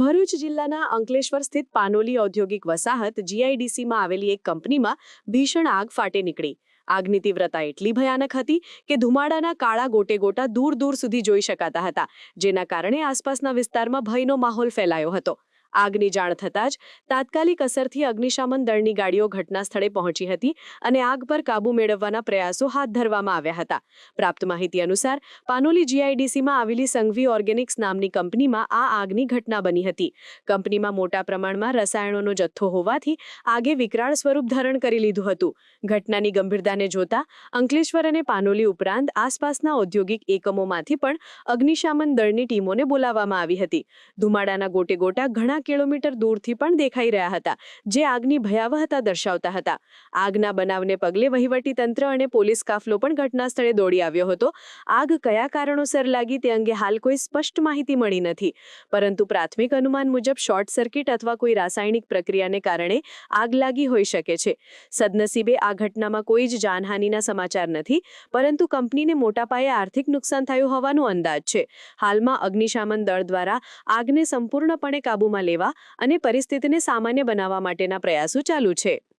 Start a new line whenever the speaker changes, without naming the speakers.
ભરૂચ જિલ્લાના અંકલેશ્વર સ્થિત પાનોલી ઔદ્યોગિક વસાહત જીઆઈડીસીમાં આવેલી એક કંપનીમાં ભીષણ આગ ફાટે નીકળી. આગની તીવ્રતા એટલી ભયાનક હતી કે ધુમાડાના કાળા ગોટે ગોટા દૂર દૂર સુધી જોઈ શકાતા હતા, જેના કારણે આસપાસના વિસ્તારમાં ભયનો માહોલ ફેલાયો હતો. આગની જાણ થતાં જ તાત્કાલિક અસરથી અગ્નિશામન દળની ગાડીઓ ઘટના સ્થળે પહોંચી હતી અને આગ પર કાબૂ મેળવવાના પ્રયાસો હાથ ધરવામાં આવ્યા હતા. પ્રાપ્ત માહિતી અનુસાર, પાનોલી જીઆઈડીસીમાં આવેલી સંઘવી ઓર્ગેનિક્સ નામની કંપનીમાં આ આગની ઘટના બની હતી. કંપનીમાં મોટા પ્રમાણમાં રસાયણોનો જથ્થો હોવાથી આગે વિકરાળ સ્વરૂપ ધારણ કરી લીધું હતું. ઘટનાની ગંભીરતાને જોતા અંકલેશ્વર અને પાનોલી ઉપરાંત આસપાસના ઔદ્યોગિક એકમોમાંથી પણ અગ્નિશામન દળની ટીમોને બોલાવવામાં આવી હતી. ધુમાડાના ગોટે ગોટા ઘણા કિલોમીટર દૂરથી પણ દેખાઈ રહ્યા હતા, જે આગની ભયાવહતા દર્શાવતા હતા. આગના બનાવને પગલે વહીવટી તંત્ર અને પોલીસ કાફલો પણ ઘટના સ્થળે દોડી આવ્યો હતો. આગ કયા કારણોસર લાગી તે અંગે હાલ કોઈ સ્પષ્ટ માહિતી મળી નથી. પરંતુ પ્રાથમિક અનુમાન મુજબ શોર્ટ સર્કિટ અથવા કોઈ રાસાયણિક પ્રક્રિયાને કારણે આગ લાગી હોઈ શકે છે. સદનસીબે આ ઘટનામાં કોઈ જ જાનહાનિના સમાચાર નથી, પરંતુ કંપનીને મોટા પાયે આર્થિક નુકસાન થયું હોવાનો અંદાજ છે. હાલમાં અગ્નિશામન દળ દ્વારા આગને સંપૂર્ણપણે કાબૂમાં લેવા અને પરિસ્થિતિને સામાન્ય બનાવવા માટેના પ્રયાસો ચાલુ છે.